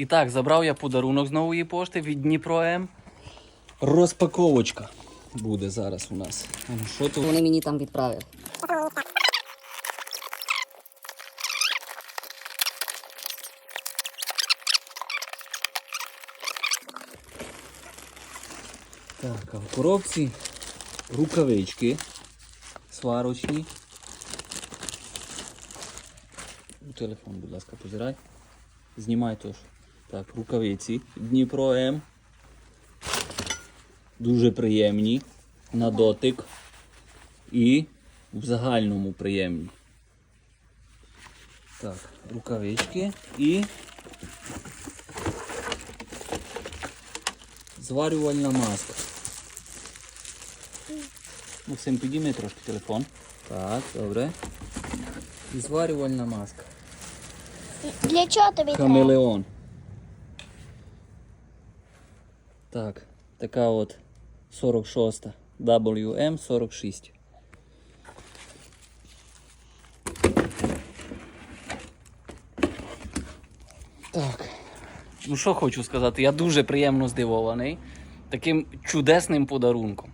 І так, забрав я подарунок з нової пошти від Дніпро М. Розпаковочка буде зараз у нас. Ну, Що тут? Вони мені там відправили. Так, а в коробці рукавички сварочні. У телефон, будь ласка, позирай. Знімай теж. Так, рукавиці Дніпро М. Дуже приємні на дотик. І в загальному приємні. Так, рукавички і зварювальна маска. Максим, підійми трошки телефон. Так, добре. І зварювальна маска. Для чого тобі? Камелеон. Так, така от 46 WM46. Так. Ну що хочу сказати, я дуже приємно здивований таким чудесним подарунком.